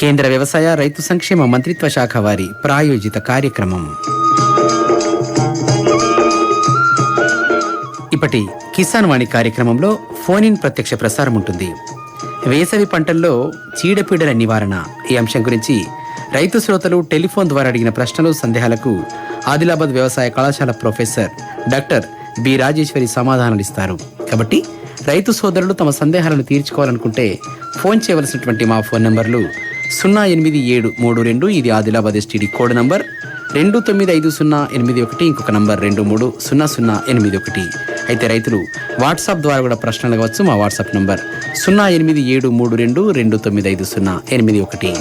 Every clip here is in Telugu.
కేంద్ర వ్యవసాయ రైతు సంక్షేమ మంత్రిత్వ శాఖ వారి ప్రాయోజిత కార్యక్రమం. ఇప్పటి కిసాన్ వాణి కార్యక్రమంలో ఫోన్ ఇన్ ప్రత్యక్ష ప్రసారం ఉంటుంది. వేసవి పంటల్లో చీడపీడల నివారణ. ఈ అంశం గురించి రైతు శ్రోతలు టెలిఫోన్ ద్వారా అడిగిన ప్రశ్నలు సందేహాలకు ఆదిలాబాద్ వ్యవసాయ కళాశాల ప్రొఫెసర్ డాక్టర్ బి. రాజేశ్వరి సమాధానాలు ఇస్తారు. కాబట్టి రైతు సోదరులు తమ సందేహాలను తీర్చుకోవాలనుకుంటే ఫోన్ చేయవలసినటువంటి మా ఫోన్ నంబర్లు సున్నా ఎనిమిది ఏడు మూడు రెండు ఇది ఆదిలాబాద్ ఎస్టీడీ కోడ్ నంబర్. రెండు తొమ్మిది ఐదు సున్నా ఎనిమిది ఒకటి ఇంకొక నంబర్ రెండు మూడు సున్నా సున్నా ఎనిమిది ఒకటి. అయితే రైతులు వాట్సాప్ ద్వారా కూడా ప్రశ్నలు అడగవచ్చు మా వాట్సాప్ నంబర్. సున్నా ఎనిమిది ఏడు మూడు రెండు రెండు తొమ్మిది ఐదు సున్నా ఎనిమిది ఒకటి.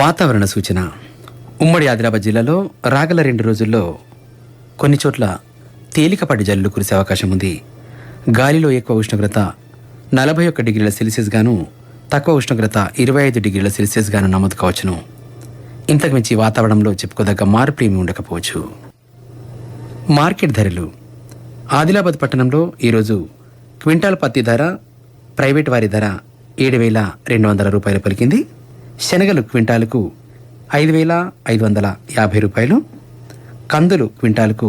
వాతావరణ సూచన. ఉమ్మడి ఆదిలాబాద్ జిల్లాలో రాగల రెండు రోజుల్లో కొన్ని చోట్ల తేలికపాటి జల్లులు కురిసే అవకాశం ఉంది. గాలిలో ఎక్కువ ఉష్ణోగ్రత నలభై ఒక్క డిగ్రీల సెల్సియస్ గాను తక్కువ ఉష్ణోగ్రత ఇరవై ఐదు డిగ్రీల సెల్సియస్ గాను నమోదు కావచ్చును ఇంతకు మించి వాతావరణంలో చెప్పుకోదగ్గ మార్పు ఏమీ ఉండకపోవచ్చు. మార్కెట్ ధరలు. ఆదిలాబాద్ పట్టణంలో ఈరోజు క్వింటాల్ పత్తి ధర ప్రైవేట్ వారి ధర ఏడు వేల రెండు వందల రూపాయలు పలికింది. శనగలు క్వింటాలకు ఐదు వేల ఐదు వందల యాభై రూపాయలు. కందులు క్వింటాలకు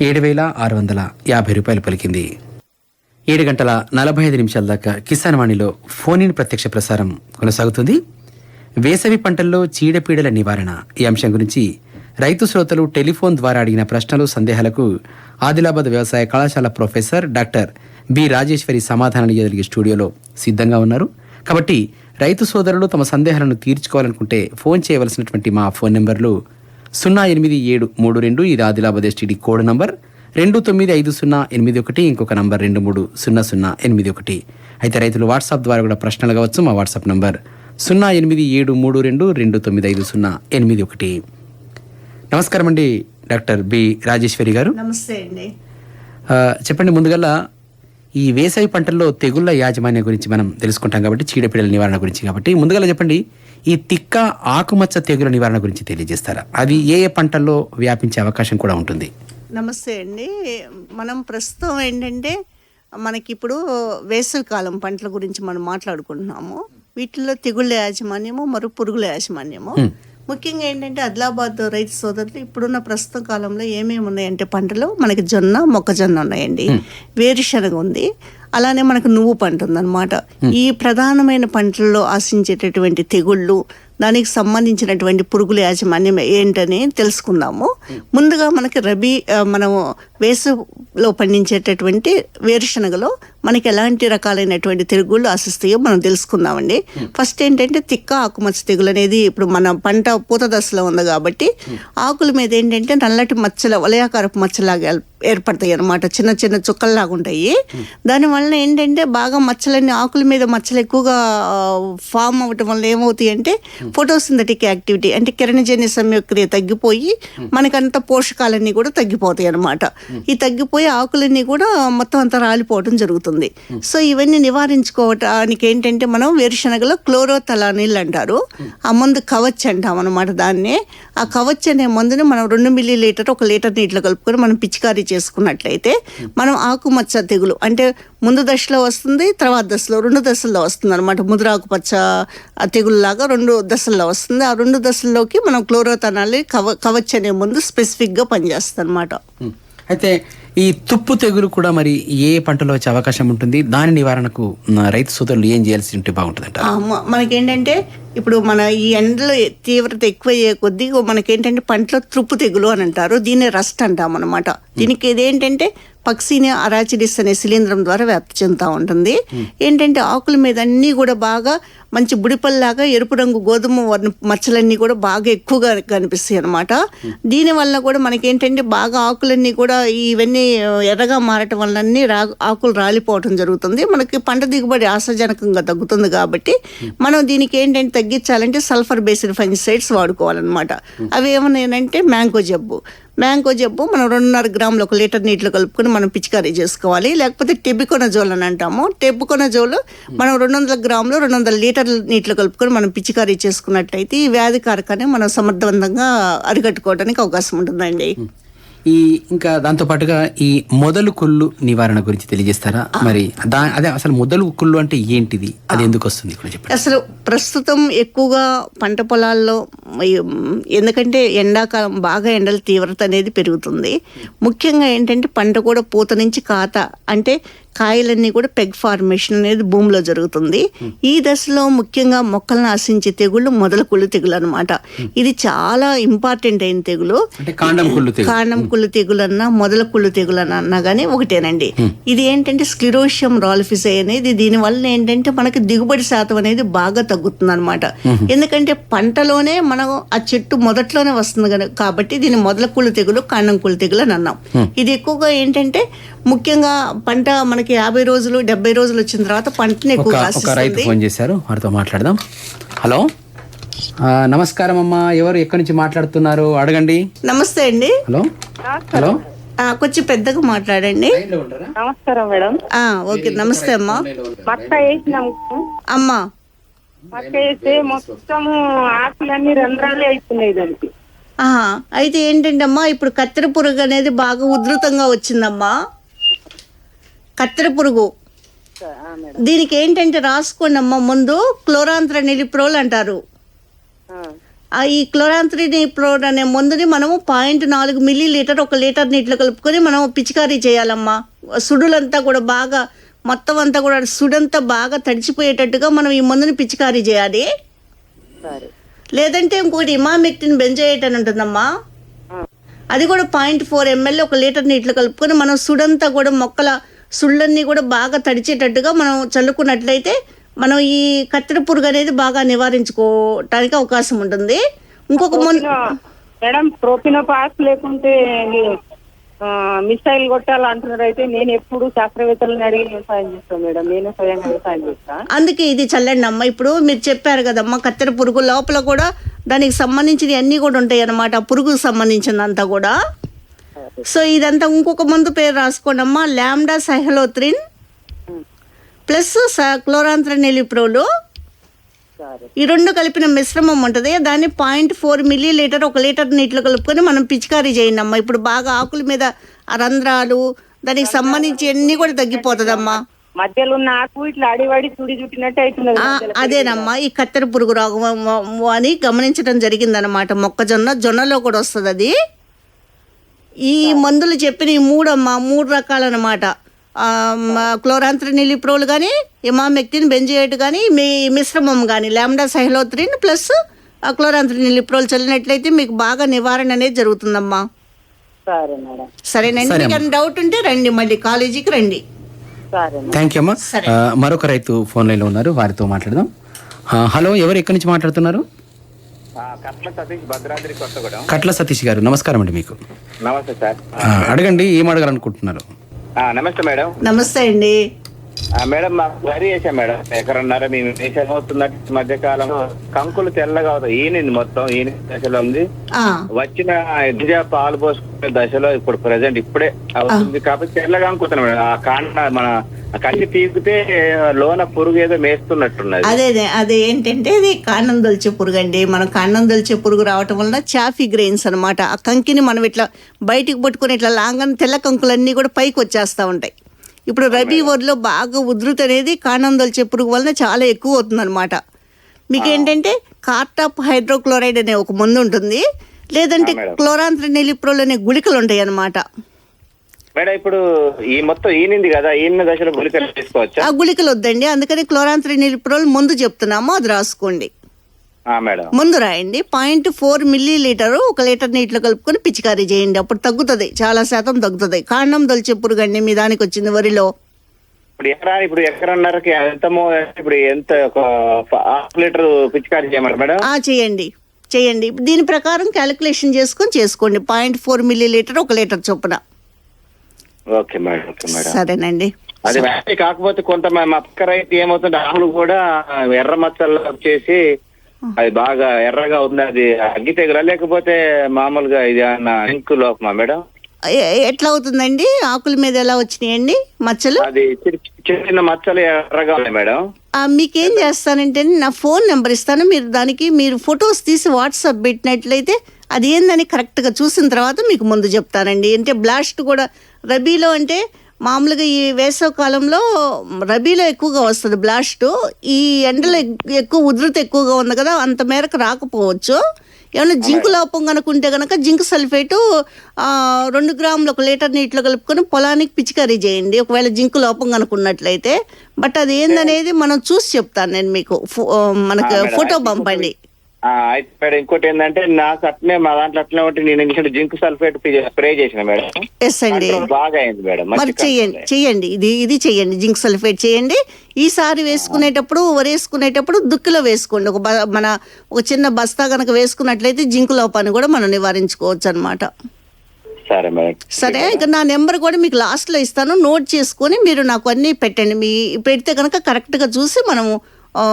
ఏడు వేల ఆరు వందల యాభై రూపాయలు పలికింది. ఏడు గంటల నలభై ఐదు నిమిషాల దాకా కిసాన్ వాణిలో ఫోన్ ఇన్ ప్రత్యక్ష ప్రసారం కొనసాగుతుంది. వేసవి పంటల్లో చీడపీడల నివారణ. ఈ అంశం గురించి రైతు శ్రోతలు టెలిఫోన్ ద్వారా అడిగిన ప్రశ్నలు సందేహాలకు ఆదిలాబాద్ వ్యవసాయ కళాశాల ప్రొఫెసర్ డాక్టర్ బి రాజేశ్వరి సమాధానాలు ఇవ్వగలిగే స్టూడియోలో సిద్ధంగా ఉన్నారు. కాబట్టి రైతు సోదరులు తమ సందేహాలను తీర్చుకోవాలనుకుంటే ఫోన్ చేయవలసినటువంటి మా ఫోన్ నెంబర్లు సున్నా ఎనిమిది ఏడు మూడు రెండు ఇది ఆదిలాబాద్ ఎస్టీడీ కోడ్ నంబర్. రెండు తొమ్మిది ఐదు సున్నా ఎనిమిది ఒకటి ఇంకొక నంబర్ రెండు మూడు సున్నా సున్నా ఎనిమిది ఒకటి. అయితే రైతులు వాట్సాప్ ద్వారా కూడా ప్రశ్నలు కావచ్చు మా వాట్సాప్ నంబర్. సున్నా ఎనిమిది ఏడు మూడు రెండు రెండు తొమ్మిది ఐదు సున్నా ఎనిమిది ఒకటి. నమస్కారం అండి డాక్టర్ బి రాజేశ్వరి గారు. నమస్తే అండి. చెప్పండి ముందుగల్లా ఈ వేసవి పంటల్లో తెగుళ్ళ యాజమాన్యం గురించి మనం తెలుసుకుంటాం కాబట్టి చీడపీడల నివారణ గురించి కాబట్టి. ముందుగా చెప్పండి ఈ తిక్క ఆకుమచ్చ తెగుల నివారణ గురించి తెలియజేస్తారా? అది ఏ ఏ పంటల్లో వ్యాపించే అవకాశం కూడా ఉంటుంది? నమస్తే అండి. మనం ప్రస్తుతం ఏంటంటే మనకి ఇప్పుడు వేసవికాలం పంటల గురించి మనం మాట్లాడుకుంటున్నాము. వీటిల్లో తెగుళ్ళ యాజమాన్యము మరియు పురుగుల యాజమాన్యము. ముఖ్యంగా ఏంటంటే ఆదిలాబాద్ రైతు సోదరులు ఇప్పుడున్న ప్రస్తుత కాలంలో ఏమేమి ఉన్నాయంటే పంటలు మనకి జొన్న మొక్కజొన్న ఉన్నాయండి. వేరుశనగ ఉంది. అలానే మనకు నువ్వు పంట ఉందన్నమాట ఈ ప్రధానమైన పంటల్లో ఆశించేటటువంటి తెగుళ్ళు దానికి సంబంధించినటువంటి పురుగుల యాజమాన్యం ఏంటని తెలుసుకుందాము. ముందుగా మనకి రబీ మనము వేసవిలో పండించేటటువంటి వేరుశనగలో మనకి ఎలాంటి రకాలైనటువంటి తెగుళ్ళు ఆశిస్తాయో మనం తెలుసుకుందామండి. ఫస్ట్ ఏంటంటే తిక్క ఆకుమచ్చ తెగులు అనేది ఇప్పుడు మన పంట పూత దశలో ఉంది కాబట్టి ఆకుల మీద ఏంటంటే నల్లటి మచ్చల వలయాకారపు మచ్చలాగా ఏర్పడతాయి అనమాట చిన్న చిన్న చుక్కల్లాగా ఉంటాయి దానివల్ల ఏంటంటే బాగా మచ్చలన్నీ ఆకుల మీద మచ్చలు ఎక్కువగా ఫామ్ అవ్వటం వల్ల ఏమవుతాయి అంటే ఫోటోసింథటిక్ యాక్టివిటీ అంటే కిరణజన్య సంయోక్రియ తగ్గిపోయి మనకంత పోషకాలన్నీ కూడా తగ్గిపోతాయి అన్నమాట ఈ తగ్గిపోయి ఆకులన్నీ కూడా మొత్తం అంతా రాలిపోవడం జరుగుతుంది. సో ఇవన్నీ నివారించుకోవటానికి ఏంటంటే మనం వేరుశనగలో క్లోరోతలానిల్ అంటారు. ఆ మందు కవచ్ అంటాం అనమాట దాన్ని. ఆ కవచ్ అనే మందుని మనం రెండు మిల్లీ లీటర్ ఒక లీటర్ నీటిలో కలుపుకొని మనం పిచికారీ చేసుకున్నట్లయితే మనం ఆకుమచ్చ తెగులు అంటే ముందు దశలో వస్తుంది తర్వాత దశలో రెండు దశల్లో వస్తుంది అనమాట ముదురాకుపచ్చ ఆ తెగులులాగా రెండు దశల్లో వస్తుంది. ఆ రెండు దశల్లోకి మనం క్లోరోతనాలి కవ కవచ్ అనే ముందు స్పెసిఫిక్గా పనిచేస్తుంది అనమాట. అయితే ఈ తుప్పు తెగులు కూడా మరి ఏ పంటలో వచ్చే అవకాశం ఉంటుంది? దాని నివారణకు రైతు సోదరులు ఏం చేయాల్సి ఉంటే మ- మనకేంటంటే ఇప్పుడు మన ఈ ఎండలో తీవ్రత ఎక్కువ అయ్యే కొద్దీ మనకేంటంటే పంటలో త్రుప్పు తెగులు అని అంటారు. దీన్ని రస్ట్ అంటాం అనమాట దీనికి ఇదేంటంటే పక్షిని అరాచిడిస్ అనే శిలీంధ్రం ద్వారా వ్యాప్తి చెందుతూ ఉంటుంది. ఏంటంటే ఆకుల మీద అన్నీ కూడా బాగా మంచి బుడిపల్లాగా ఎరుపు రంగు గోధుమ వర్ణ మచ్చలన్నీ కూడా బాగా ఎక్కువగా కనిపిస్తాయి అనమాట దీనివల్ల కూడా మనకి ఏంటంటే బాగా ఆకులన్నీ కూడా ఇవన్నీ ఎర్రగా మారటం వల్ల అన్ని రా ఆకులు రాలిపోవటం జరుగుతుంది. మనకి పంట దిగుబడి ఆశాజనకంగా తగ్గుతుంది కాబట్టి మనం దీనికి ఏంటంటే తగ్గించాలంటే సల్ఫర్ బేస్డ్ ఫంగిసైడ్స్ వాడుకోవాలన్నమాట. అవి ఏమన్నాయంటే మ్యాంగో జబ్బు. మ్యాంగో జబ్బు మనం రెండున్నర గ్రాములు ఒక లీటర్ నీటిలో కలుపుకొని మనం పిచికారీ చేసుకోవాలి. లేకపోతే టెబికొనజోల్ అని అంటాము. టెబికొనజోల్ మనం రెండు వందల గ్రాములు రెండు వందల లీటర్ల నీటిలో కలుపుకొని మనం పిచికారీ చేసుకున్నట్టయితే ఈ వ్యాధి కారకాన్ని మనం సమర్థవంతంగా అరికట్టుకోవడానికి అవకాశం ఉంటుందండి. ఈ ఇంకా దాంతో పాటుగా ఈ మొదలు కుళ్ళు నివారణ గురించి తెలియజేస్తారా? మరి దా అదే అసలు మొదలు కుళ్ళు అంటే ఏంటిది? అది ఎందుకు వస్తుంది? చెప్పండి. అసలు ప్రస్తుతం ఎక్కువగా పంట పొలాల్లో ఎందుకంటే ఎండాకాలం బాగా ఎండల తీవ్రత అనేది పెరుగుతుంది. ముఖ్యంగా ఏంటంటే పంట కూడా పూత నుంచి కాత అంటే కాయలన్నీ కూడా పెగ్ ఫార్మేషన్ అనేది భూమిలో జరుగుతుంది. ఈ దశలో ముఖ్యంగా మొక్కలను ఆశించే తెగుళ్ళు మొదల కుళ్ళు తెగులు అనమాట ఇది చాలా ఇంపార్టెంట్ అయిన తెగులు. కాండం కుళ్ళు తెగులు. తెగులన్నా మొదల కుళ్ళు తెగులన్నా అన్నా కానీ ఒకటేనండి. ఇది ఏంటంటే స్క్లిరోషియం రాల్ఫిసై అనేది దీని వల్ల ఏంటంటే మనకి దిగుబడి శాతం అనేది బాగా తగ్గుతుంది అనమాట ఎందుకంటే పంటలోనే మనం ఆ చెట్టు మొదట్లోనే వస్తుంది కాబట్టి దీని మొదల కుళ్ళు తెగులు కాండం కుళ్ళు తెగులు అని అన్నాం. ఇది ఎక్కువగా ఏంటంటే ముఖ్యంగా పంట మనకి యాభై రోజులు డెబ్బై రోజులు వచ్చిన తర్వాత పంటని ఎక్కువ ఒక రైతు ఫోన్ చేశారు. వారితో మాట్లాడదాం. హలో. నమస్కారం అమ్మా. ఎవరు ఎక్కడి నుంచి మాట్లాడుతున్నారు? అడగండి. నమస్తే అండి. హలో. హలో. కొంచెం పెద్దగా మాట్లాడండి. నమస్కారం మేడం. ఆ, ఓకే. నమస్తే అమ్మా. అమ్మా. మక్క వేస్తే మొత్తము ఆకులన్నీ రంధ్రాలే అవుతున్నాయి దానికి. ఆహా. అయితే ఏంటంటే అమ్మా ఇప్పుడు కత్తెర పురుగు అనేది బాగా ఉధృతంగా వచ్చిందమ్మా. కత్తెర పురుగు. దీనికి ఏంటంటే రాసుకోండి అమ్మా ముందు క్లోరాంత్ర నిలిప్రోల్ అంటారు. ఈ క్లోరాంత్రి నిలిప్రోల్ అనే మందుని మనము పాయింట్ నాలుగు మిల్లీ లీటర్ ఒక లీటర్ నీటిలో కలుపుకొని మనం పిచికారీ చేయాలమ్మా. సుడులంతా కూడా బాగా మొత్తం అంతా కూడా సుడంతా బాగా తడిచిపోయేటట్టుగా మనం ఈ మందుని పిచికారీ చేయాలి. లేదంటే ఇంకోటి ఇమామెక్టిన్ బెంజోయేట్ అని ఉంటుందమ్మా. అది కూడా పాయింట్ ఫోర్ ఎంఎల్ ఒక లీటర్ నీటిలో కలుపుకొని మనం సుడంతా కూడా మొక్కల సుళ్ళన్నీ కూడా బాగా తడిచేటట్టుగా మనం చల్లుకున్నట్లయితే మనం ఈ కత్తెర పురుగు అనేది బాగా నివారించుకోవటానికి అవకాశం ఉంటుంది. ఇంకొక మేడం ప్రోపినో పాస్ లేకుంటే మిసైల్ కొట్టాలి అంటున్నారు అయితే నేను ఎప్పుడు శాస్త్రవేత్తలను అడిగి వ్యవసాయం చేస్తాను మేడం. నేను స్వయంగా వ్యవసాయం చేస్తా. అందుకే ఇది చల్లండి అమ్మ. ఇప్పుడు మీరు చెప్పారు కదమ్మా కత్తెర పురుగు లోపల కూడా దానికి సంబంధించినవి అన్నీ కూడా ఉంటాయి అన్నమాట ఆ పురుగుకు సంబంధించినంతా కూడా. సో ఇదంతా ఇంకొక మందు పేరు రాసుకోండి అమ్మా ల్యాండా సైహలోత్రిన్ ప్లస్ క్లోరాంత్రనిలిప్రోలు. ఈ రెండు కలిపిన మిశ్రమం ఉంటుంది. దాన్ని పాయింట్ ఫోర్ మిల్లీ లీటర్ ఒక లీటర్ నీటిలో కలుపుకొని మనం పిచికారీ చేయండి అమ్మా ఇప్పుడు బాగా ఆకుల మీద రంధ్రాలు దానికి సంబంధించి అన్నీ కూడా తగ్గిపోతుందమ్మా. మధ్యలో ఉన్న ఆకు ఇట్లా అడివాడి చుడి చుట్టినట్టు అవుతున్నది ఆ, మధ్యలో. అదేనమ్మా. ఈ కత్తెర పురుగు రోగం అని గమనించడం జరిగిందనమాట మొక్కజొన్న జొన్నలో కూడా వస్తుంది అది ఈ మందులు చెప్పిన ఈ మూడమ్మా మూడు రకాలన్నమాట. క్లోరాంత్రినిలిప్రోల్ కానీ ఇమామెక్టిన్ బెంజోయేట్ కానీ మీ మిశ్రమం కానీ లామ్డా సైహలోత్రిన్ ప్లస్ క్లోరాంత్రినిలిప్రోల్ చల్లినట్లయితే మీకు బాగా నివారణ అనేది జరుగుతుందమ్మా. సరే మేడం. సరేనండి. మీకు డౌట్ ఉంటే రండి మళ్ళీ కాలేజీకి రండి. థ్యాంక్ యూ అమ్మా. మరొక రైతు ఫోన్ లైన్లో ఉన్నారు. వారితో మాట్లాడదాం. హలో ఎవరు ఎక్కడి నుంచి మాట్లాడుతున్నారు? కట్ల సతీష్ భద్రాద్రి కొత్తగూడెం. కట్ల సతీష్ గారు నమస్కారం అండి మీకు. నమస్తే సార్. ఆ, అడగండి ఏం అడగాలనుకుంటున్నారు? ఆ, నమస్తే మేడం. నమస్తే అండి. మేడం మాకు వరి వేసాం మేడం. ఎకరన్నర మేము వేసాం. అవుతున్నట్టు ఈ మధ్య కాలంలో కంకులు తెల్లగా అవుతాయి. ఈనింది మొత్తం ఈని దశలో ఉంది. వచ్చిన గింజ పాలు పోసుకునే దశలో ఇప్పుడు ప్రజెంట్ ఇప్పుడే అవుతుంది. కాబట్టి తెల్లగా అనుకుంటున్నాం మేడం. ఆ కాండ మన కంచి పీకితే లోన పురుగు ఏదో మేస్తున్నట్టున్నది. అదే అదే. అదే ఏంటంటే ఇది కాండం దొలిచే పురుగు అండి. మనం కాండం దొలిచే పురుగు రావటం వలన చాఫీ గ్రెయిన్స్ అనమాట ఆ కంకిని మనం ఇట్లా బయటికి పట్టుకొని ఇట్లా లాంగని తెల్ల కంకులన్నీ కూడా పైకి వచ్చేస్తూ ఉంటాయి. ఇప్పుడు రబీ వరిలో బాగా ఉధృతి అనేది కాండం దొలిచే పురుగు వలన చాలా ఎక్కువ అవుతుంది అనమాట మీకు ఏంటంటే కార్టాప్ హైడ్రోక్లోరైడ్ అనే ఒక మందు ఉంటుంది. లేదంటే ఆ, మేడం. క్లోరాంత్రనిలిప్రోల్ అనే గుళికలు ఉంటాయి అన్నమాట మేడం ఇప్పుడు ఈ మొత్తం ఈనింది కదా ఈనిన దశలో గుళికలు తీసుకోవచ్చా? ఆ గుళికలు వద్దండి. అందుకని క్లోరాంత్రనిలిప్రోల్ ముందు చెప్తున్నాము. అది రాసుకోండి. మేడం. ముందు రాయండి. పాయింట్ ఫోర్ మిల్లీ లీటరు ఒక లీటర్ నీటిలో కలుపుకొని పిచికారీ చేయండి. అప్పుడు తగ్గుతుంది. చాలా శాతం తగ్గుతుంది. కాండం దొలిచే పురుగండి. మీ దానికి వచ్చింది వరిలో. ఇప్పుడు ఎకరా ఇప్పుడు ఎకరన్నరకి ఎంత మో- ఇప్పుడు ఎంత హాఫ్ లీటర్ పిచికారీ చేయమంటారు మేడం. ఆ చేయండి. చేయండి. దీని ప్రకారం క్యాలిక్యులేషన్ చేసుకొని చేసుకోండి. పాయింట్ ఫోర్ మిల్లీ లీటర్ ఒక లీటర్ చొప్పున. Okay madam. Okay madam. సరేనండి. అది కాకపోతే కొంత మా పక్క రైతు ఏమవుతుంది ఆవులు కూడా ఎర్ర మచ్చలు వచ్చేసి అది బాగా ఎర్రగా ఉంది అది అగ్గి తెగులా లేకపోతే మామూలుగా ఇది ఏమన్నా ఇంకు లోపమా మేడం? ఎట్లా అవుతుందండి? ఆకుల మీద ఎలా వచ్చినాయండి మచ్చలు? అది చిన్న మచ్చలు ఎర్రగా ఉన్నాయి మేడం. మీకేం చేస్తానంటే నా ఫోన్ నెంబర్ ఇస్తాను. మీరు దానికి మీరు ఫొటోస్ తీసి వాట్సాప్ పెట్టినట్లయితే అది ఏందని కరెక్ట్గా చూసిన తర్వాత మీకు ముందు చెప్తానండి. అంటే బ్లాస్ట్ కూడా రబీలో అంటే మామూలుగా ఈ వేసవ కాలంలో రబీలో ఎక్కువగా వస్తుంది బ్లాస్ట్. ఈ ఎండలో ఎక్- ఎక్కువ ఉధృతి ఎక్కువగా ఉంది కదా అంత మేరకు రాకపోవచ్చు. ఏమైనా జింకు లోపం కనుకుంటే కనుక జింక్ సల్ఫేటు రెండు గ్రాములు ఒక లీటర్ నీటిలో కలుపుకొని పొలానికి పిచికారీ చేయండి. ఒకవేళ జింకు లోపం కనుకున్నట్లయితే బట్ అది ఏందనేది మనం చూసి చెప్తాను నేను మీకు. మనకు. ఫోటో పంపండి. అయితే మేడం ఇంకోటి ఏంటంటే నాకు అట్నే మా దాంట్లో అట్లే ఉంటే నేను ఇంకొకటి జింక్ సల్ఫేట్ స్ప్రే చేసిన మేడం. ఎస్ అండి. బాగా అయింది మేడం మరి చెయ్యండి చెయ్యండి. ఇది ఇది చెయ్యండి జింక్ సల్ఫేట్ చేయండి ఈసారి వేసుకునేటప్పుడు వరేసుకునేటప్పుడు దుక్కిలో వేసుకోండి. ఒక మన ఒక చిన్న బస్తా కనుక వేసుకున్నట్లయితే జింకు లోపాన్ని కూడా మనం నివారించుకోవచ్చు అనమాట సరే మేడం. సరే ఇక నా నెంబర్ కూడా మీకు లాస్ట్లో ఇస్తాను. నోట్ చేసుకొని మీరు నాకు అన్నీ పెట్టండి. మీ పెడితే కనుక కరెక్ట్గా చూసి మనము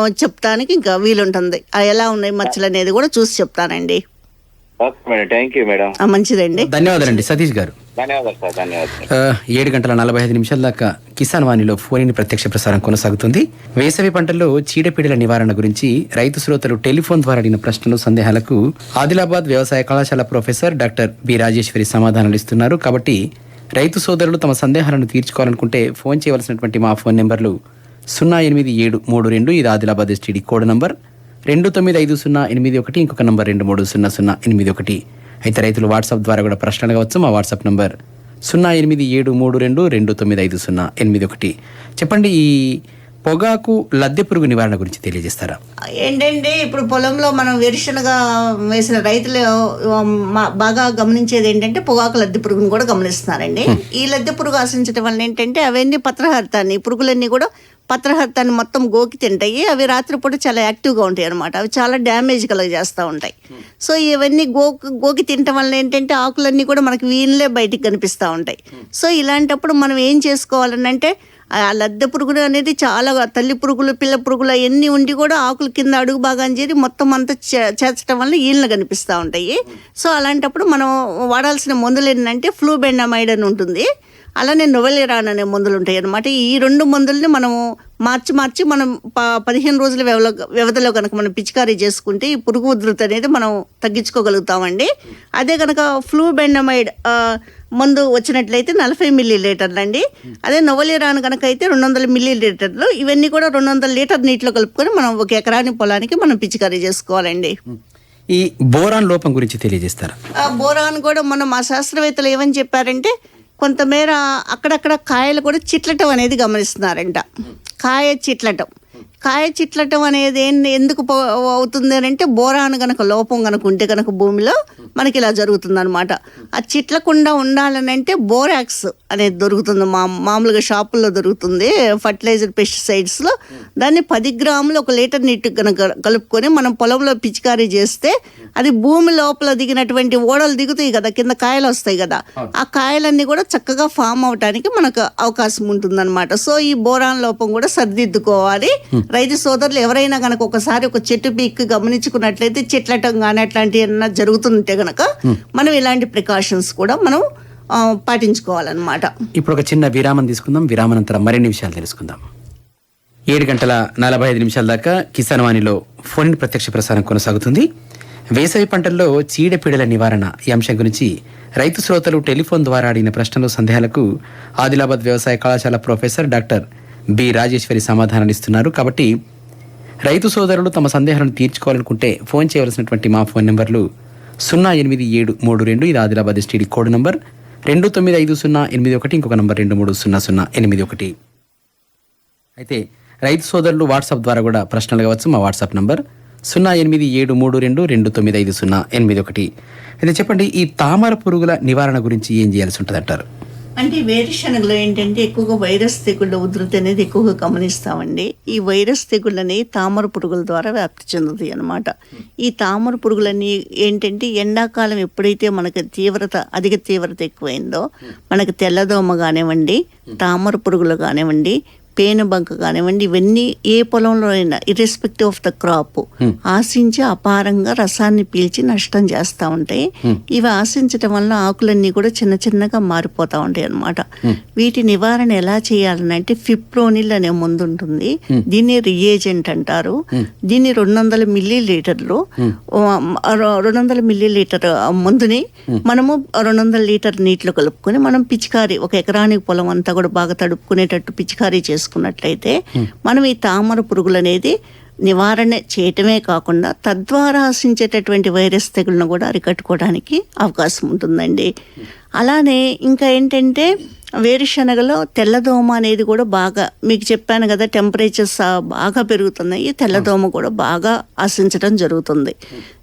చెప్తానికి ఇంకా వీలుంటుంది. ఆ ఎలా ఉన్నాయి మచ్చలు అనేది కూడా చూసి చెప్తానండి. Okay madam. Thank you madam. ఆ, మంచిదండి. ధన్యవాదాలండి. సతీష్ గారు. ఏడు గంటల నలభై ఐదు నిమిషాల దాకా కిసాన్ వాణిలో ఫోన్ ప్రత్యక్ష ప్రసారం కొనసాగుతుంది. వేసవి పంటల్లో చీడపీడల నివారణ గురించి రైతు శ్రోతలు టెలిఫోన్ ద్వారా అడిగిన ప్రశ్నలు సందేహాలకు ఆదిలాబాద్ వ్యవసాయ కళాశాల ప్రొఫెసర్ డాక్టర్ బి రాజేశ్వరి సమాధానాలు ఇస్తున్నారు. కాబట్టి రైతు సోదరులు తమ సందేహాలను తీర్చుకోవాలనుకుంటే ఫోన్ చేయవలసినటువంటి మా ఫోన్ నెంబర్లు సున్నా ఎనిమిది ఏడు మూడు రెండు ఇది ఆదిలాబాద్ ఎస్టీడీ కోడ్ నంబర్. రెండు తొమ్మిది ఐదు సున్నా ఎనిమిది ఒకటి ఇంకొక నంబర్ రెండు మూడు సున్నా సున్నా ఎనిమిది ఒకటి. అయితే రైతులు వాట్సాప్ ద్వారా కూడా ప్రశ్నలు కావచ్చు మా వాట్సాప్ నంబర్. సున్నా ఎనిమిది ఏడు మూడు రెండు రెండు తొమ్మిది ఐదు సున్నా ఎనిమిది ఒకటి. చెప్పండి ఈ పొగాకు లద్దె పురుగు నివారణ గురించి తెలియజేస్తారా? ఏంటంటే ఇప్పుడు పొలంలో మనం వేరుశనగ వేసిన రైతులు బాగా గమనించేది ఏంటంటే పొగాకు లద్దె పురుగుని కూడా గమనిస్తున్నారండి. ఈ లద్దె పురుగు ఆశించడం వల్ల ఏంటంటే అవన్నీ పత్రహరితాన్ని పురుగులన్నీ కూడా పత్రహర్తాన్ని మొత్తం గోకి తింటాయి. అవి రాత్రిపూట చాలా యాక్టివ్గా ఉంటాయి అనమాట అవి చాలా డ్యామేజ్ కలగ చేస్తూ ఉంటాయి. సో ఇవన్నీ గోకి గోకి తినటం వల్ల ఏంటంటే ఆకులన్నీ కూడా మనకి వీళ్ళే బయటికి కనిపిస్తూ ఉంటాయి. సో ఇలాంటప్పుడు మనం ఏం చేసుకోవాలనంటే ఆ లద్దె పురుగులు అనేది చాలా తల్లి పురుగులు పిల్ల పురుగులు అవన్నీ ఉండి కూడా ఆకుల కింద అడుగు భాగం చేరి మొత్తం అంతా చే- చేర్చడం వల్ల ఈళ్ళు కనిపిస్తూ ఉంటాయి. సో అలాంటప్పుడు మనం వాడాల్సిన మందులు ఏంటంటే ఫ్లూబెండమైడ్ అని ఉంటుంది. అలానే నొవెలిరాన్ అనే మందులు ఉంటాయి అన్నమాట. ఈ రెండు మందుల్ని మనం మార్చి మార్చి మనం ప పదిహేను రోజుల వ్యవలో వ్యవధిలో కనుక మనం పిచికారీ చేసుకుంటే ఈ పురుగు ఉధృతి అనేది మనం తగ్గించుకోగలుగుతామండి. అదే కనుక ఫ్లూబెండమైడ్ ఆ, మందు వచ్చినట్లయితే నలభై మిల్లీ లీటర్లు అండి అదే నొవలిరాన్ కనుక అయితే రెండు వందల మిల్లీ లీటర్లు ఇవన్నీ కూడా రెండు వందల లీటర్ నీటిలో కలుపుకొని మనం ఒక ఎకరాని పొలానికి మనం పిచికారీ చేసుకోవాలండి. ఈ బోరాన్ లోపం గురించి తెలియజేస్తారా? బోరాన్ కూడా మనం మా శాస్త్రవేత్తలు ఏమని చెప్పారంటే కొంతమేర అక్కడక్కడ కాయలు కూడా చిట్లటం అనేది గమనిస్తున్నారంట. కాయ చిట్లటం. కాయ చిట్లటం అనేది ఏం ఎందుకు అవుతుంది అని అంటే బోరాన్ గనక లోపం గనక ఉంటే గనక భూమిలో మనకి ఇలా జరుగుతుంది అనమాట ఆ చిట్లకుండా ఉండాలని అంటే బోరాక్స్ అనేది దొరుకుతుంది. మా మామూలుగా షాపుల్లో దొరుకుతుంది ఫర్టిలైజర్ పెస్టిసైడ్స్లో. దాన్ని పది గ్రాములు ఒక లీటర్ నీటి కనుక కలుపుకొని మనం పొలంలో పిచికారీ చేస్తే అది భూమి లోపల దిగినటువంటి ఓడలు దిగుతాయి కదా కింద కాయలు వస్తాయి కదా. ఆ కాయలన్నీ కూడా చక్కగా ఫామ్ అవడానికి మనకు అవకాశం ఉంటుందన్నమాట. సో ఈ బోరాన్ లోపం కూడా సరిదిద్దుకోవాలి. రైతు సోదరులు ఎవరైనా కనుక ఒకసారి ఒక చెట్టు పీక్ గమనించుకున్నట్లయితే చెట్లటం కానీ అట్లాంటివి ఏమన్నా జరుగుతుంటే గనక మనం ఇలాంటి ప్రికాషన్స్ కూడా మనం పాటించుకోవాలన్నమాట. ఇప్పుడు ఒక చిన్న విరామం తీసుకుందాం. విరామానంతరం మరిన్ని విషయాలు తెలుసుకుందాం. ఏడు గంటల నలభై ఐదు నిమిషాల దాకా కిసాన్ వాణిలో ఫోన్ ప్రత్యక్ష ప్రసారం కొనసాగుతుంది. వేసవి పంటల్లో చీడపీడల నివారణ ఈ అంశం గురించి రైతు శ్రోతలు టెలిఫోన్ ద్వారా అడిగిన ప్రశ్నలు సందేహాలకు ఆదిలాబాద్ వ్యవసాయ కళాశాల ప్రొఫెసర్ డాక్టర్ బి. రాజేశ్వరి సమాధానాన్ని ఇస్తున్నారు. కాబట్టి రైతు సోదరులు తమ సందేహాలను తీర్చుకోవాలనుకుంటే ఫోన్ చేయవలసినటువంటి మా ఫోన్ నెంబర్లు సున్నా ఎనిమిది ఏడు మూడు రెండు ఇది ఆదిలాబాద్ స్ట్రీట్ కోడ్ నంబర్. రెండు తొమ్మిది ఐదు సున్నా ఎనిమిది ఒకటి ఇంకొక నంబర్ రెండు మూడు సున్నా సున్నా ఎనిమిది ఒకటి. అయితే రైతు సోదరులు వాట్సాప్ ద్వారా కూడా ప్రశ్నలు కావచ్చు మా వాట్సాప్ నంబర్ సున్నా ఎనిమిది ఏడు మూడు రెండు రెండు తొమ్మిది ఐదు సున్నా ఎనిమిది ఒకటి. అయితే చెప్పండి ఈ తామర పురుగుల నివారణ గురించి ఏం చేయాల్సి ఉంటుంది అంటారు అంటే వేరుశనగలో ఏంటంటే ఎక్కువగా వైరస్ తెగుళ్ళ ఉధృతి అనేది ఎక్కువగా గమనిస్తామండి. ఈ వైరస్ తెగుళ్ళని తామర పురుగుల ద్వారా వ్యాప్తి చెందుతాయి అన్నమాట. ఈ తామర పురుగులన్నీ ఏంటంటే ఎండాకాలం ఎప్పుడైతే మనకి తీవ్రత అధిక తీవ్రత ఎక్కువైందో మనకు తెల్లదోమ కానివ్వండి తామర పురుగులు కానివ్వండి పేనుబంక కానివ్వండి ఇవన్నీ ఏ పొలంలో అయినా ఇర్రెస్పెక్టివ్ ఆఫ్ ద క్రాప్ ఆశించి అపారంగా రసాన్ని పీల్చి నష్టం చేస్తూ ఉంటాయి. ఇవి ఆశించటం వల్ల ఆకులన్నీ కూడా చిన్న చిన్నగా మారిపోతూ ఉంటాయి అన్నమాట. వీటి నివారణ ఎలా చేయాలనంటే ఫిప్రోనిల్ అనే మందు ఉంటుంది. దీన్ని రియేజెంట్ అంటారు. దీన్ని రెండు వందల మిల్లీ లీటర్లు రెండు వందల మిల్లీ లీటర్ మందుని మనము రెండు వందల లీటర్ నీటిలో కలుపుకొని మనం పిచికారి ఒక ఎకరానికి పొలం అంతా కూడా బాగా తడుపుకునేటట్టు పిచికారీ చేసుకున్నట్లయితే మనం ఈ తామర పురుగులు అనేది నివారణ చేయటమే కాకుండా తద్వారా ఆశించేటటువంటి వైరస్ తెగులను కూడా అరికట్టుకోవడానికి అవకాశం ఉంటుందండి. అలానే ఇంకా ఏంటంటే వేరుశనగలో తెల్లదోమ అనేది కూడా బాగా మీకు చెప్పాను కదా టెంపరేచర్స్ బాగా పెరుగుతున్నాయి తెల్లదోమ కూడా బాగా ఆశించడం జరుగుతుంది.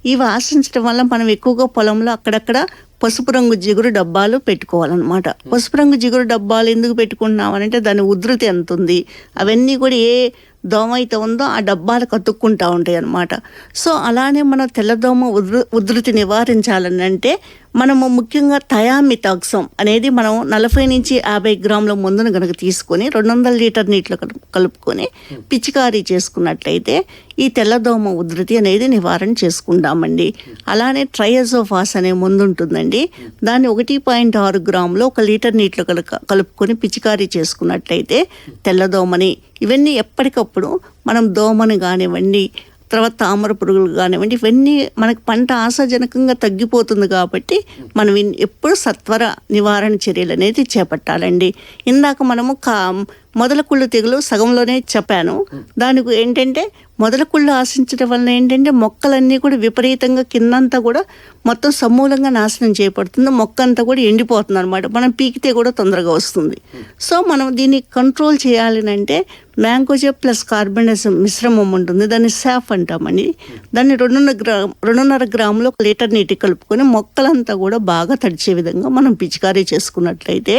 ఇవి ఆశించడం వల్ల మనం ఎక్కువగా పొలంలో అక్కడక్కడ పసుపు రంగు జిగురు డబ్బాలు పెట్టుకోవాలన్నమాట. పసుపు రంగు జిగురు డబ్బాలు ఎందుకు పెట్టుకుంటున్నామనంటే దాని ఉధృతి ఎంత ఉంది? అవన్నీ కూడా ఏ దోమ అయితే ఉందో ఆ డబ్బాలకు అతుక్కుంటూ ఉంటాయి అన్నమాట సో అలానే మన తెల్లదోమ ఉధృ ఉధృతి నివారించాలని అంటే మనము ముఖ్యంగా థయామితాక్సం అనేది మనం నలభై నుంచి యాభై గ్రాముల మందును కనుక తీసుకొని రెండు వందల లీటర్ నీటిలో కలుపుకొని పిచికారీ చేసుకున్నట్లయితే ఈ తెల్లదోమ ఉధృతి అనేది నివారణ చేసుకుంటామండి. అలానే ట్రయజోఫాస్ అనే మందు ఉంటుందండి. దాన్ని ఒకటి పాయింట్ ఆరు గ్రాములు ఒక లీటర్ నీటిలో కలుక కలుపుకొని పిచికారీ చేసుకున్నట్లయితే తెల్లదోమని ఇవన్నీ ఎప్పటికప్పుడు మనం దోమను కానివ్వండి తర్వాత తామర పురుగులు కానివ్వండి ఇవన్నీ మనకు పంట ఆశాజనకంగా తగ్గిపోతుంది కాబట్టి మనం ఎప్పుడు సత్వర నివారణ చర్యలు అనేది చేపట్టాలండి. ఇందాక మనము కా మొదలకుళ్ళు తెగులు సగంలోనే చెప్పాను దానికి ఏంటంటే మొదల కుళ్ళు ఆశించడం వలన ఏంటంటే మొక్కలన్నీ కూడా విపరీతంగా కిందంతా కూడా మొత్తం సమూలంగా నాశనం చేయబడుతుంది. మొక్క అంతా కూడా ఎండిపోతుంది అనమాట మనం పీకితే కూడా తొందరగా వస్తుంది. సో మనం దీన్ని కంట్రోల్ చేయాలి అంటే మ్యాంగోజే ప్లస్ కార్బనైజం మిశ్రమం ఉంటుంది. దాన్ని సాఫ్ అంటామని దాన్ని రెండున్నర గ్రామ్ రెండున్నర గ్రాములు ఒక లీటర్ నీటి కలుపుకొని మొక్కలంతా కూడా బాగా తడిచే విధంగా మనం పిచికారీ చేసుకున్నట్లయితే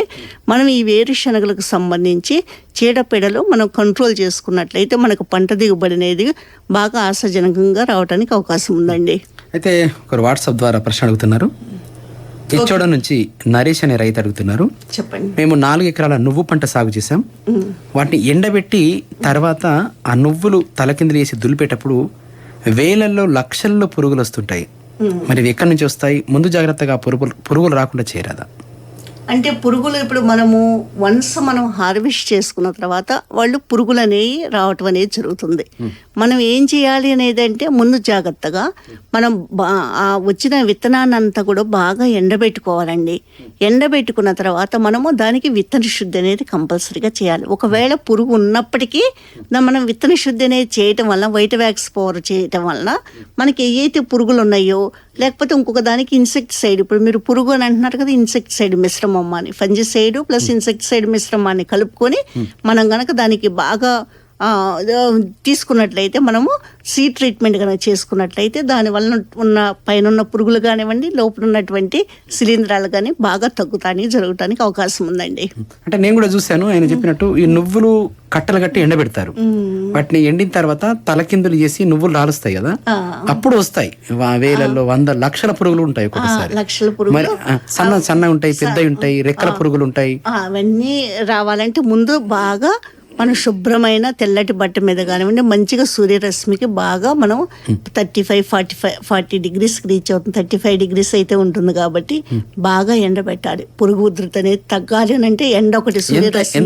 మనం ఈ వేరుశనగలకు సంబంధించి చీడపీడలు మనం కంట్రోల్ చేసుకున్నట్లయితే మనకు పంట దిగుబడి అనేది బాగా ఆశాజనకంగా రావడానికి అవకాశం ఉందండి. అయితే ఒకరు వాట్సాప్ ద్వారా ప్రశ్న అడుగుతున్నారు. ఇచ్చోడ నుంచి నరేష్ అనే రైతు అడుగుతున్నారు. చెప్పండి. మేము నాలుగు ఎకరాల నువ్వు పంట సాగు చేసాం వాటిని ఎండబెట్టి తర్వాత ఆ నువ్వులు తలకిందులు వేసి దులిపేటప్పుడు వేలల్లో లక్షల్లో పురుగులు వస్తుంటాయి. మరి ఎక్కడి నుంచి వస్తాయి? ముందు జాగ్రత్తగా పురుగులు పురుగులు రాకుండా చేయరాదా అంటే పురుగులు ఇప్పుడు మనము వన్స్ మనం హార్వెస్ట్ చేసుకున్న తర్వాత వాళ్ళు పురుగులు అనేవి రావటం అనేది జరుగుతుంది. మనం ఏం చేయాలి అనేది అంటే ముందు జాగ్రత్తగా మనం బా ఆ వచ్చిన విత్తనాన్ని అంతా కూడా బాగా ఎండబెట్టుకోవాలండి. ఎండబెట్టుకున్న తర్వాత మనము దానికి విత్తన శుద్ధి అనేది కంపల్సరీగా చేయాలి. ఒకవేళ పురుగు ఉన్నప్పటికీ మనం విత్తన శుద్ధి అనేది చేయటం వల్ల వైట్ వ్యాక్స్ పవర్ చేయటం వల్ల మనకి ఏవైతే పురుగులు ఉన్నాయో లేకపోతే ఇంకొక దానికి ఇన్సెక్టిసైడ్ ఇప్పుడు మీరు పురుగు అని అంటున్నారు కదా ఇన్సెక్టిసైడ్ మిశ్రమం అని. ఫంజిసైడ్ ప్లస్ ఇన్సెక్టిసైడ్ మిశ్రమాన్ని కలుపుకొని మనం గనక దానికి బాగా తీసుకున్నట్లయితే మనము సీ ట్రీట్మెంట్ కనుక చేసుకున్నట్లయితే దాని వలన ఉన్న పైన ఉన్న పురుగులు కానివ్వండి లోపల ఉన్నటువంటి శిలీంధ్రాలు కానీ బాగా తగ్గుతానికి జరగటానికి అవకాశం ఉందండి. అంటే నేను కూడా చూశాను ఆయన చెప్పినట్టు ఈ నువ్వులు కట్టలు కట్టి ఎండబెడతారు. వాటిని ఎండిన తర్వాత తలకిందులు చేసి నువ్వులు రాలుస్తాయి కదా? అప్పుడు వస్తాయి. వేలల్లో వంద లక్షల పురుగులు ఉంటాయి లక్షల పురుగు మరి ఆ, సన్న సన్న ఉంటాయి పెద్దవి ఉంటాయి రెక్కల పురుగులు ఉంటాయి. అవన్నీ రావాలంటే ముందు బాగా మనం శుభ్రమైన తెల్లటి బట్ట మీద కానివ్వండి మంచిగా సూర్యరశ్మికి బాగా మనం thirty five forty five forty డిగ్రీస్కి reach అవుతుంది. థర్టీ ఫైవ్ డిగ్రీస్ అయితే ఉంటుంది కాబట్టి బాగా ఎండబెట్టాలి పురుగు ఉధృతి అనేది తగ్గాలి అని అంటే ఎండ ఒకటి సూర్యరశ్మి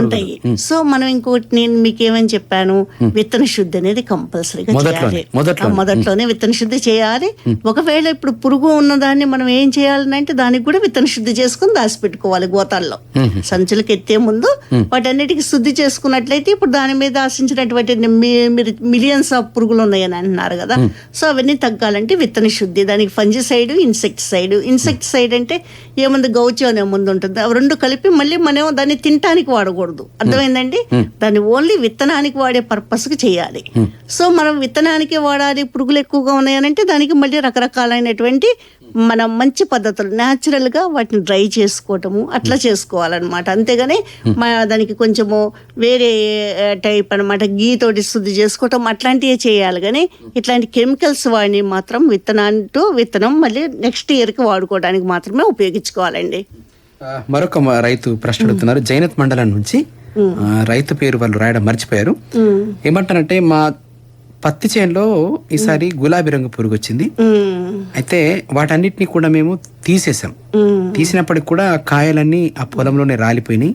ఉంటాయి సో మనం ఇంకోటి నేను మీకు ఏమని చెప్పాను విత్తన శుద్ధి అనేది కంపల్సరీగా చేయాలి. మొదట్లోనే. విత్తన శుద్ధి చేయాలి. ఒకవేళ ఇప్పుడు పురుగు ఉన్నదాన్ని మనం ఏం చేయాలంటే దానికి కూడా విత్తన శుద్ధి చేసుకుని దాచిపెట్టుకోవాలి గోతాల్లో. సంచులకు ఎత్తే ముందు వాటన్నిటికి శుద్ధి చేసుకున్నట్లయితే ఇప్పుడు దాని మీద ఆశించినటువంటి మిలియన్స్ ఆఫ్ పురుగులు ఉన్నాయని అంటున్నారు కదా. సో అవన్నీ తగ్గాలంటే విత్తన శుద్ధి దానికి ఫంజిసైడ్ ఇన్సెక్టిసైడ్. ఇన్సెక్టిసైడ్ అంటే ఏముంది? గౌచి అనే ముందు ఉంటుంది. అవి రెండు కలిపి మళ్ళీ మనం దాన్ని తినటానికి వాడకూడదు. అర్థమైందండి? దాన్ని ఓన్లీ విత్తనానికి వాడే పర్పస్కి చేయాలి. సో మనం విత్తనానికి వాడాలి పురుగులు ఎక్కువగా ఉన్నాయనంటే దానికి మళ్ళీ రకరకాలైనటువంటి మన మంచి పద్ధతులు న్యాచురల్గా వాటిని డ్రై చేసుకోవటము అట్లా చేసుకోవాలన్నమాట. అంతేగాని మన దానికి కొంచెము వేరే టైప్ అనమాట గీ తోటి శుద్ధి చేసుకోవటం అట్లాంటివే చేయాలి. కానీ ఇట్లాంటి కెమికల్స్ వాడిని మాత్రం విత్తనాన్ని టు విత్తనం మళ్ళీ నెక్స్ట్ ఇయర్కి వాడుకోవడానికి మాత్రమే ఉపయోగించుకోవాలండి. మరొక రైతు ప్రశ్న అడుగుతున్నారు. జైనత్ మండలం నుంచి రైతు పేరు వాళ్ళు రాయడం మర్చిపోయారు. ఏమంటారంటే మా పత్తి చేనులో ఈసారి గులాబీ రంగు పురుగు వచ్చింది అయితే వాటన్నిటిని కూడా మేము తీసేసాం. తీసినప్పటికి కూడా ఆ కాయలన్నీ ఆ పొలంలోనే రాలిపోయినాయి.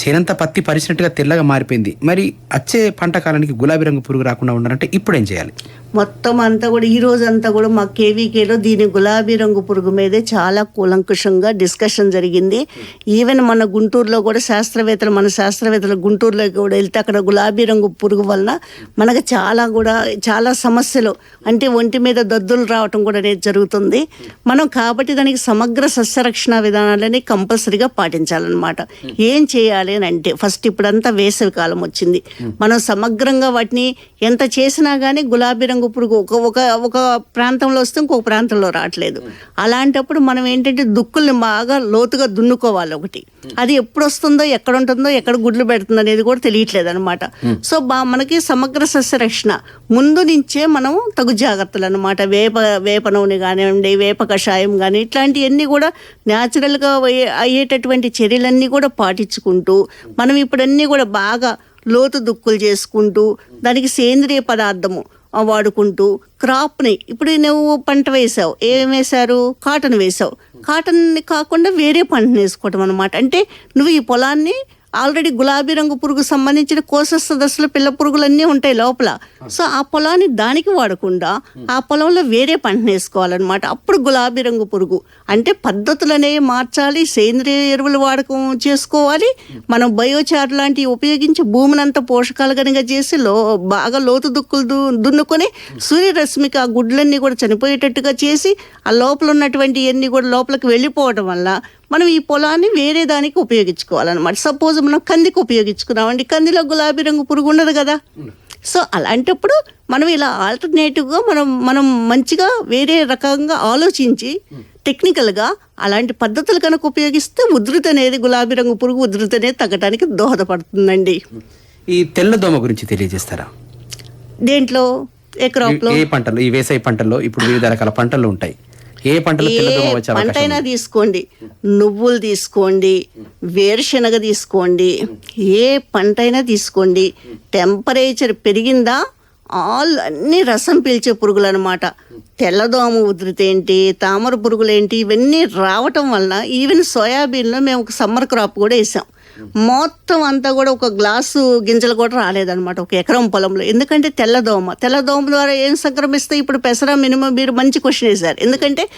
చేనంతా పత్తి పరిచినట్టుగా తెల్లగా మారిపోయింది. మరి వచ్చే పంట కాలానికి గులాబీ రంగు పురుగు రాకుండా ఉండాలంటే ఇప్పుడు ఏం చేయాలి? మొత్తం అంతా కూడా ఈ రోజు అంతా కూడా మా కేవీకేలో దీని గులాబీ రంగు పురుగు మీదే చాలా కూలంకుషంగా డిస్కషన్ జరిగింది. ఈవెన్ మన గుంటూరులో కూడా శాస్త్రవేత్తలు మన శాస్త్రవేత్తలు గుంటూరులో కూడా వెళ్తే అక్కడ గులాబీ రంగు పురుగు వలన మనకు చాలా కూడా చాలా సమస్యలు. అంటే ఒంటి మీద దద్దులు రావటం కూడా అనేది జరుగుతుంది. మనం కాబట్టి దానికి సమగ్ర సస్యరక్షణ విధానాలని కంపల్సరీగా పాటించాలన్నమాట. ఏం చేయాలి అని అంటే ఫస్ట్ ఇప్పుడంతా వేసవి కాలం వచ్చింది. మనం సమగ్రంగా వాటిని ఎంత చేసినా కానీ గులాబీ రంగు పురుగు ఒక ఒక ఒక ప్రాంతంలో వస్తే ఇంకొక ప్రాంతంలో రావట్లేదు. అలాంటప్పుడు మనం ఏంటంటే దుక్కుల్ని బాగా లోతుగా దున్నుకోవాలి ఒకటి. అది ఎప్పుడు వస్తుందో ఎక్కడ ఉంటుందో ఎక్కడ గుడ్లు పెడుతుందో అనేది కూడా తెలియట్లేదు అనమాట సో బా మనకి సమగ్ర సస్య రక్షణ ముందు నుంచే మనం తగు జాగ్రత్తలు అనమాట వేప వేప నూనె కానివ్వండి వేప కషాయం కానీ ఇట్లాంటివన్నీ కూడా న్యాచురల్గా అయ్యే- అయ్యేటటువంటి చర్యలన్నీ కూడా పాటించుకుంటూ మనం ఇప్పుడన్నీ కూడా బాగా లోతు దుక్కులు చేసుకుంటూ దానికి సేంద్రియ పదార్థము వాడుకుంటూ క్రాప్ని ఇప్పుడు నువ్వు పంట వేసావు ఏం వేశారు? కాటన్ వేసావు. కాటన్ కాకుండా వేరే పంటను వేసుకోవటం అనమాట అంటే నువ్వు ఈ పొలాన్ని ఆల్రెడీ గులాబీ రంగు పురుగు సంబంధించిన కోసస్థ దశలో పిల్ల పురుగులన్నీ ఉంటాయి లోపల. సో ఆ పొలాన్ని దానికి వాడకుండా ఆ పొలంలో వేరే పంటను వేసుకోవాలన్నమాట. అప్పుడు గులాబీ రంగు పురుగు. అంటే పద్ధతులనే మార్చాలి సేంద్రియ ఎరువులు వాడకం చేసుకోవాలి. మనం బయోచార్ లాంటివి ఉపయోగించి భూమిని అంతా పోషకాలు కనుక చేసి లో బాగా లోతు దుక్కులు దు దున్నుకొని సూర్యరశ్మికి ఆ గుడ్లన్నీ కూడా చనిపోయేటట్టుగా చేసి ఆ లోపల ఉన్నటువంటి అన్నీ కూడా లోపలికి వెళ్ళిపోవడం వల్ల మనం ఈ పొలాన్ని వేరే దానికి ఉపయోగించుకోవాలన్నమాట. సపోజ్ మనం కందికి ఉపయోగించుకున్నామండి. కందిలో గులాబీ రంగు పురుగు ఉండదు కదా? సో అలాంటప్పుడు మనం ఇలా ఆల్టర్నేటివ్గా మనం మనం మంచిగా వేరే రకంగా ఆలోచించి టెక్నికల్గా అలాంటి పద్ధతులు కనుక ఉపయోగిస్తే ఉధృతి అనేది గులాబీ రంగు పురుగు ఉధృతి అనేది తగ్గడానికి దోహదపడుతుందండి. ఈ తెల్లదోమ గురించి తెలియజేస్తారా? దేంట్లో? ఏ క్రాప్లో ఏ పంటలు ఈ వేసవి పంటల్లో ఇప్పుడు వివిధ రకాల పంటలు ఉంటాయి. ఏ పంటలో అవకాశం పంటైనా తీసుకోండి. నువ్వులు తీసుకోండి వేరుశనగ తీసుకోండి ఏ పంటైనా తీసుకోండి. టెంపరేచర్ పెరిగిందా? ఆల్ అన్ని రసం పీల్చే పురుగులు అనమాట తెల్లదోమ ఉధృతి ఏంటి తామర పురుగులు ఏంటి ఇవన్నీ రావటం వలన ఈవెన్ సోయాబీన్లో మేము ఒక సమ్మర్ క్రాప్ కూడా వేసాం. మొత్తం అంతా కూడా ఒక గ్లాసు గింజలు కూడా రాలేదన్నమాట ఒక ఎకరం పొలంలో. ఎందుకంటే తెల్లదోమ తెల్లదోమ ద్వారా ఏం సంక్రమిస్తే ఇప్పుడు పెసర మినిమం మీరు మంచి క్వశ్చన్ వేశారు. ఎందుకంటే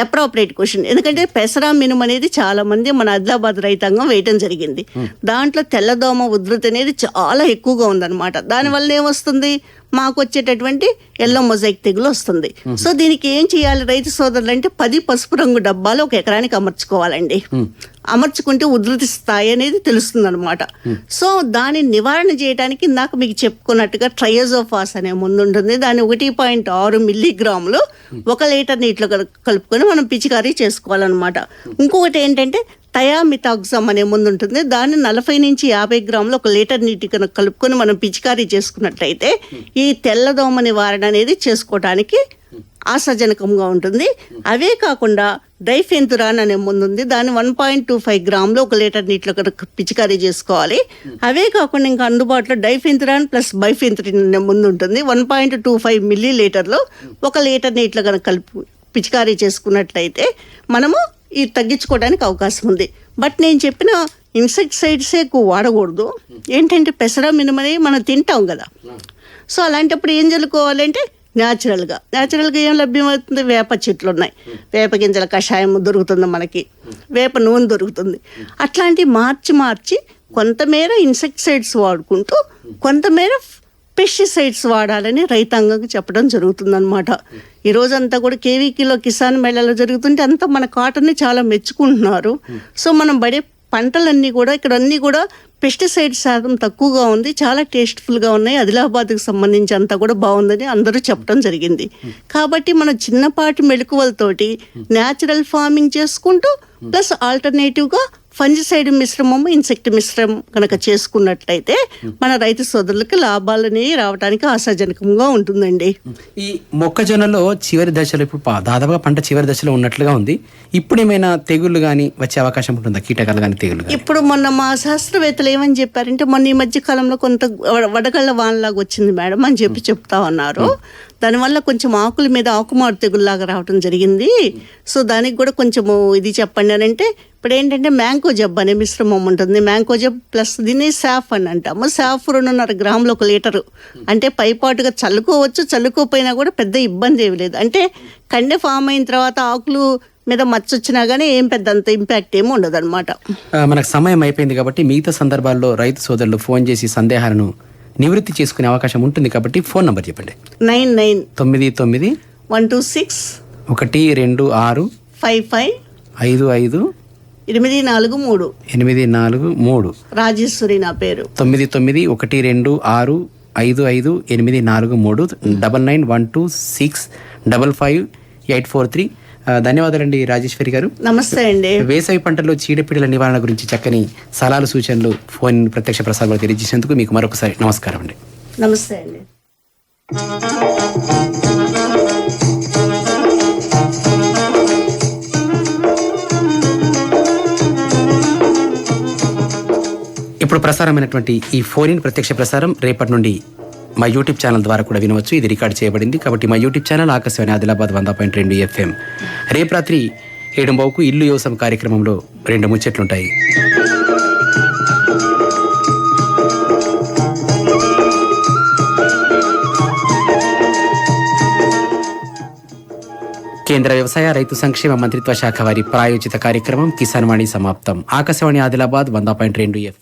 అప్రాపరేట్ క్వశ్చన్ ఎందుకంటే పెసరా మినుము అనేది చాలా మంది మన ఆదిలాబాద్ రైతాంగం వేయటం జరిగింది. దాంట్లో తెల్లదోమ ఉధృతి అనేది చాలా ఎక్కువగా ఉందన్నమాట. దానివల్ల ఏమొస్తుంది మాకు వచ్చేటటువంటి ఎల్లో మొజైక్ తెగులు వస్తుంది. సో దీనికి ఏం చేయాలి రైతు సోదరులు అంటే పది పసుపు రంగు డబ్బాలు ఒక ఎకరానికి అమర్చుకోవాలండి. అమర్చుకుంటే ఉధృతి స్థాయి అనేది తెలుస్తుంది అనమాట సో దాని నివారణ చేయడానికి ఇందాక మీకు చెప్పుకున్నట్టుగా ట్రయోజోఫాస్ అనే ముందు ఉంటుంది. దాన్ని ఒకటి పాయింట్ ఆరు మిల్లీగ్రాములు ఒక లీటర్ నీటిలో కలుపుకొని మనం పిచికారీ చేసుకోవాలన్నమాట. ఇంకొకటి ఏంటంటే థయామితాగ్జమ్ అనే ముందు ఉంటుంది. దాన్ని నలభై నుంచి యాభై గ్రాములు ఒక లీటర్ నీటి కనుక కలుపుకొని మనం పిచికారీ చేసుకున్నట్లయితే ఈ తెల్లదోమ నివారణ అనేది చేసుకోవడానికి ఆశాజనకంగా ఉంటుంది. అవే కాకుండా డైఫెంతురాన్ అనే ముందు ఉంది. దాన్ని వన్ పాయింట్ టూ ఫైవ్ గ్రాములు ఒక లీటర్ నీటిలో కనుక పిచికారీ చేసుకోవాలి. అవే కాకుండా ఇంకా అందుబాటులో డైఫెంతురాన్ ప్లస్ బైఫెంతురిన్ అనే ముందు ఉంటుంది. వన్ పాయింట్ టూ ఫైవ్ మిల్లీ లీటర్లో ఒక లీటర్ నీటిలో కనుక కలిపి పిచికారీ చేసుకున్నట్లయితే మనము ఇది తగ్గించుకోవడానికి అవకాశం ఉంది. బట్ నేను చెప్పిన ఇన్సెక్టిసైడ్సే ఎక్కువ వాడకూడదు. ఏంటంటే పెసర మినుమని మనం తింటాం కదా. సో అలాంటప్పుడు ఏం చల్లుకోవాలంటే న్యాచురల్గా న్యాచురల్గా ఏం లభ్యమవుతుంది? వేప చెట్లు ఉన్నాయి వేప గింజల కషాయం దొరుకుతుంది మనకి. వేప నూనె దొరుకుతుంది. అట్లాంటివి మార్చి మార్చి కొంతమేర ఇన్సెక్టిసైడ్స్ వాడుకుంటూ కొంతమేర పెస్టిసైడ్స్ వాడాలని రైతాంగం చెప్పడం జరుగుతుందన్నమాట. ఈ రోజంతా కూడా కేవీకీలో కిసాన్ మేళాలో జరుగుతుంటే అంతా మన కాటన్ని చాలా మెచ్చుకుంటున్నారు. సో మనం పడే పంటలన్నీ కూడా ఇక్కడ అన్నీ కూడా పెస్టిసైడ్ శాతం తక్కువగా ఉంది చాలా టేస్ట్ఫుల్గా ఉన్నాయి. ఆదిలాబాద్కి సంబంధించి అంతా కూడా బాగుందని అందరూ చెప్పడం జరిగింది. కాబట్టి మన చిన్నపాటి మెలకువలతోటి న్యాచురల్ ఫార్మింగ్ చేసుకుంటూ ప్లస్ ఆల్టర్నేటివ్గా ఫంజిసైడ్ మిశ్రమము ఇన్సెక్ట్ మిశ్రమం కనుక చేసుకున్నట్లయితే మన రైతు సోదరులకు లాభాలని రావడానికి ఆశాజనకంగా ఉంటుందండి. ఈ మొక్కజొన్నలో చివరి దశలో ఇప్పుడు దాదాపుగా పంట చివరి దశలో ఉన్నట్లుగా ఉంది. ఇప్పుడు ఏమైనా తెగుళ్ళు కానీ వచ్చే అవకాశం ఉంటుందా? కీటకాలు కానీ తెగుళ్ళు ఇప్పుడు మొన్న మా శాస్త్రవేత్తలు ఏమని చెప్పారంటే మొన్న ఈ మధ్య కాలంలో కొంత వడగళ్ళ వానలాగా వచ్చింది మేడం అని చెప్పి చెప్తా ఉన్నారు. దానివల్ల కొంచెం ఆకుల మీద ఆకుమారు తెగుల్లాగా రావడం జరిగింది. సో దానికి కూడా కొంచెము ఇది చెప్పండి అని అంటే ఇప్పుడు ఏంటంటే మ్యాంగో జబ్ అనే మిశ్రమం ఉంటుంది. మ్యాంగో జబ్ ప్లస్ దీన్ని సాఫ్ అని అంటాము. సాఫ్ రెండున్నర గ్రాములు ఒక లీటరు. అంటే పైపాటుగా చల్లుకోవచ్చు. చల్లుకోపోయినా కూడా పెద్ద ఇబ్బంది ఏమి లేదు. అంటే కండె ఫామ్ అయిన తర్వాత ఆకులు మీద మచ్చ వచ్చినా కానీ ఏం పెద్ద అంత ఇంపాక్ట్ ఏమి ఉండదు ఆ, మనకు సమయం అయిపోయింది కాబట్టి మిగతా సందర్భాల్లో రైతు సోదరులు ఫోన్ చేసి సందేహాలను నివృత్తి చేసుకునే అవకాశం ఉంటుంది కాబట్టి ఫోన్ నంబర్ చెప్పండి. నైన్ నైన్ తొమ్మిది తొమ్మిది వన్ టూ సిక్స్ ఒకటి రెండు ఆరు ఫైవ్ ఫైవ్ ఐదు ఐదు ఎనిమిది నాలుగు మూడు. ఎనిమిది నాలుగు మూడు. రాజేశ్వరి నా పేరు. తొమ్మిది తొమ్మిది ఒకటి రెండు ఆరు ఐదు ఐదు ఎనిమిది నాలుగు మూడు double nine one two six double five eight four three ధన్యవాదాలండి రాజేశ్వరి గారు. నమస్తే అండి. వేసవి పంటల్లో చీడపీడల నివారణ గురించి చక్కని సలహాలు సూచనలు ఫోన్ ప్రత్యక్ష ప్రసారాలు తెలియజేసేందుకు మీకు మరొకసారి నమస్కారం అండి. నమస్తే అండి. ఇప్పుడు ప్రసారమైనటువంటి ఈ ఫోన్ ఇన్ ప్రత్యక్ష ప్రసారం రేపటి నుండి మా యూట్యూబ్ ఛానల్ ద్వారా కూడా వినవచ్చు. ఇది రికార్డ్ చేయబడింది. కాబట్టి మా యూట్యూబ్ ఛానల్ ఆకాశవాణి ఆదిలాబాద్ వంద పాయింట్ రెండు ఎఫ్ఎం. రేపు రాత్రి ఏడుంబావుకు ఇల్లు యోసం కార్యక్రమంలో రెండు ముచ్చట్లుంటాయి. కేంద్ర వ్యవసాయ రైతు సంక్షేమ మంత్రిత్వ శాఖ వారి ప్రాయోజిత కార్యక్రమం కిసాన్ వాణి సమాప్తం. ఆకాశవాణి ఆదిలాబాద్ వంద పాయింట్ రెండు ఎఫ్ఎం.